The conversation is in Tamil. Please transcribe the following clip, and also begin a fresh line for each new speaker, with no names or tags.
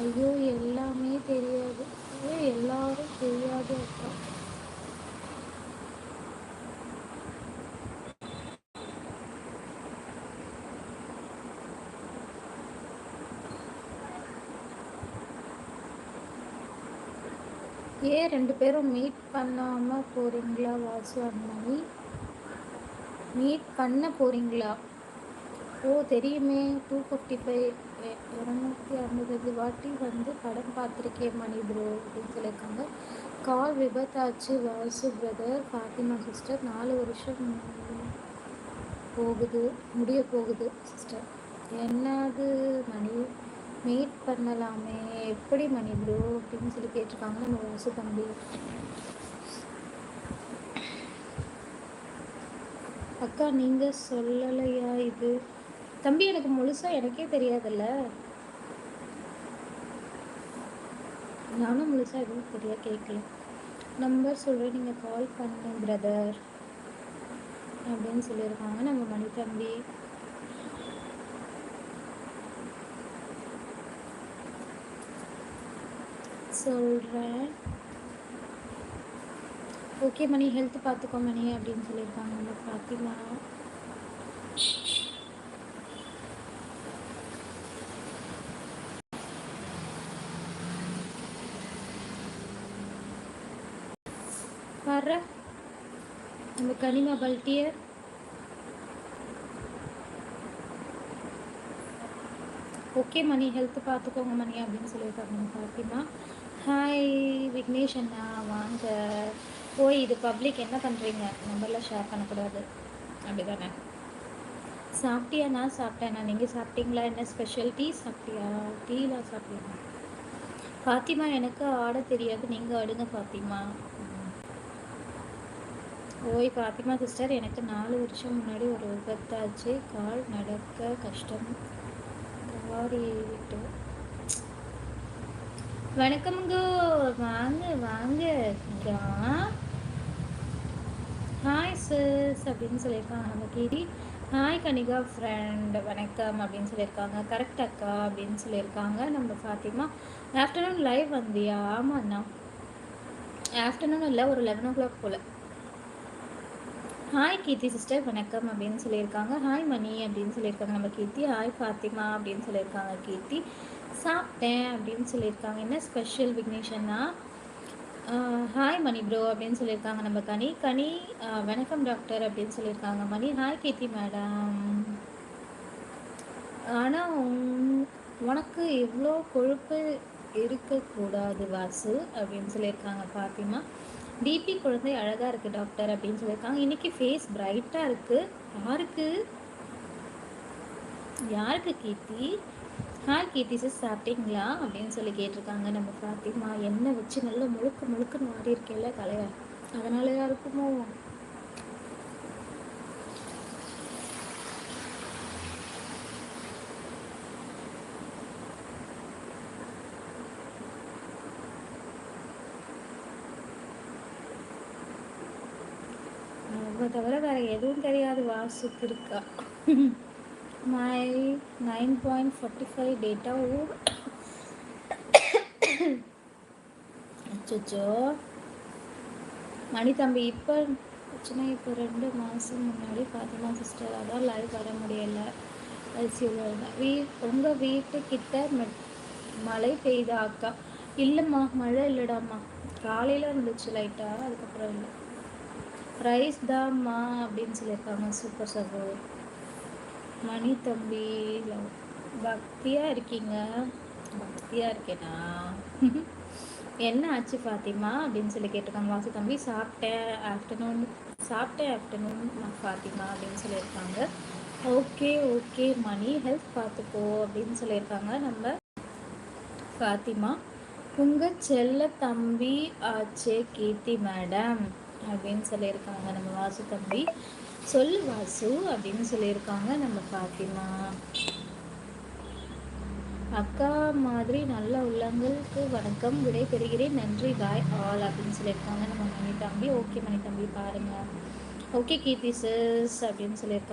ஐயோ எல்லாமே தெரியாது. எல்லாரும் தெரியாது அக்கா ஏன் ரெண்டு பேரும் மீட் பண்ணாமல் போகிறீங்களா வாசு அண்ணாமி மீட் பண்ண போகிறீங்களா ஓ தெரியுமே. டூ ஃபிஃப்டி ஃபைவ் இரநூத்தி ஐம்பது வாட்டி வந்து படம் பார்த்துருக்கேன் மணி ப்ரோ அப்படின்னு சொல்லியிருக்காங்க. கால் விபத்தாச்சு வாசு பிரதர் ஃபாத்திமா சிஸ்டர் நாலு வருஷம் போகுது முடிய போகுது சிஸ்டர் என்னது மணி? மீட் பண்ணலாமே. எப்படி மணி ப்ரோ அப்படின்னு சொல்லி கேட்டிருக்காங்க நம்ம வாசு தம்பி. அக்கா நீங்கள் சொல்லலையா இது? தம்பி எனக்கு முழுசாக எனக்கே தெரியாதுல்ல. நானும் முழுசாக எதுவும் தெரியா கேட்கல நம்பர் சொல்கிறேன் நீங்கள் கால் பண்ணு பிரதர் அப்படின்னு சொல்லியிருக்காங்க. நம்ம மணி தம்பி. சொல்கிறேன் ஓகே மணி ஹெல்த் பார்த்துக்கோ மணி அப்படின்னு சொல்லியிருக்காங்க. நம்ம ஃபாத்திமா வர்ற நம்ம கனிம பல்ட்டியர் ஓகே மணி ஹெல்த் பார்த்துக்கோங்க மணி அப்படின்னு சொல்லியிருக்காங்க ஃபாத்திமா ஹாய் விக்னேஷ் அண்ணா வாங்க. போய் இது பப்ளிக் என்ன பண்ணுறீங்க நம்பர்லாம் ஷேர் பண்ணக்கூடாது. அப்படி தானே சாப்பிட்டியா? நான் சாப்பிட்டேண்ணா நீங்கள் சாப்பிட்டீங்களா? என்ன ஸ்பெஷல் டீ சாப்பிட்டியா? டீலாம் சாப்பிட்டீங்க ஃபாத்திமா எனக்கு ஆட தெரியாது. நீங்கள் ஆடுங்க ஃபாத்திமா ஓய் பாத்திமா சிஸ்டர் எனக்கு நாலு வருஷம் முன்னாடி ஒரு விபத்தாச்சு. கால் நடக்க கஷ்டம். விட்டு. வணக்கம்ங்க வாங்க வாங்க. ஹாய் சிஸ் அப்படின்னு சொல்லியிருக்காங்க. நம்ம கீரி ஹாய் கனிகா ஃப்ரெண்ட் வணக்கம் அப்படின்னு சொல்லியிருக்காங்க. கரெக்ட் அக்கா அப்படின்னு சொல்லியிருக்காங்க. நம்ம ஃபாத்திமா ஆஃப்டர்நூன் லைவ் வந்தியா? ஆமாண்ணா. ஆஃப்டர்நூன் இல்லை ஒரு லெவன் ஓ கிளாக் போல். ஹாய் கீர்த்தி சிஸ்டர் வணக்கம் அப்படின்னு சொல்லியிருக்காங்க. ஹாய் மணி அப்படின்னு சொல்லியிருக்காங்க. நம்ம கீர்த்தி. ஹாய் ஃபாத்திமா அப்படின்னு சொல்லியிருக்காங்க கீர்த்தி. சாப்பிட்டேன் அப்படின்னு சொல்லியிருக்காங்க. என்ன ஸ்பெஷல் விக்னேஷன்னா? ஹாய் மணி ப்ரோ அப்படின்னு சொல்லியிருக்காங்க நம்ம கனி. கனி வணக்கம் டாக்டர் அப்படின்னு சொல்லியிருக்காங்க. மணி ஹாய் கீர்த்தி மேடம் ஆனால் உனக்கு எவ்வளோ கொழுப்பு இருக்கக்கூடாது வாசு அப்படின்னு சொல்லியிருக்காங்க ஃபாத்திமா டிபி குழந்தை அழகாக இருக்குது டாக்டர் அப்படின்னு சொல்லியிருக்காங்க. இன்றைக்கி ஃபேஸ் பிரைட்டாக இருக்குது யாருக்கு? யாருக்கு கீர்த்தி? ஹாய் கீர்த்தி சிஸ் சாப்பிட்டீங்களா? அப்படின்னு சொல்லி கேட்டிருக்காங்க நம்ம ஃபாத்திமா எண்ணெய் வச்சு நல்லா முழுக்க முழுக்க மாறி இருக்கேல்ல தலைவர் அதனாலயா இருக்குமோ? தவிர வேறு எதுவும் தெரியாது வாசுக்கு இருக்கா my 9.45 data அச்சோ மணி தம்பி இப்போ பிரச்சனை இப்போ ரெண்டு மாதம் முன்னாடி பார்த்தீங்கன்னா சிஸ்டர் அதான் லைவ் வர முடியலை. ஐசியூவில் வீ உங்கள் வீட்டுக்கிட்ட மழை பெய்தா அக்கா? இல்லைம்மா மழை இல்லைடாம்மா. காலையில் இருந்துச்சு லைட்டாக அதுக்கப்புறம் இல்லை. ரைஸ் தான்மா அப்படின்னு சொல்லியிருக்காங்க. சூப்பர் சகோ. மணி தம்பி பக்தியாக இருக்கீங்க? பக்தியாக இருக்கேனா? என்ன ஆச்சு ஃபாத்திமா அப்படின்னு சொல்லி கேட்டிருக்காங்க. வாசு தம்பி சாப்பிட்டேன். ஆஃப்டர்நூன் சாப்பிட்டேன். ஆஃப்டர்நூன் ஃபாத்திமா அப்படின்னு சொல்லியிருக்காங்க. Okay okay. மணி ஹெல்த் பார்த்துக்கோ அப்படின்னு சொல்லியிருக்காங்க நம்ம ஃபாத்திமா. உங்கள் செல்ல தம்பி ஆச்சே கீர்த்தி மேடம். அப்படின்னு சொல்லியிருக்காங்க நம்ம வாசு தம்பி. சொல்லு வாசு அப்படின்னு சொல்லியிருக்காங்க நம்ம ஃபாத்திமா அக்கா மாதிரி நல்ல உள்ளங்களுக்கு வணக்கம். விடை பெறுகிறேன் நன்றி. பாய் ஆல் அப்படின்னு சொல்லியிருக்காங்க நம்ம மணி தம்பி. ஓகே மணி தம்பி பாருங்க. ஓகே கீர்த்தி சிஸ் அப்படின்னு சொல்லியிருக்காங்க.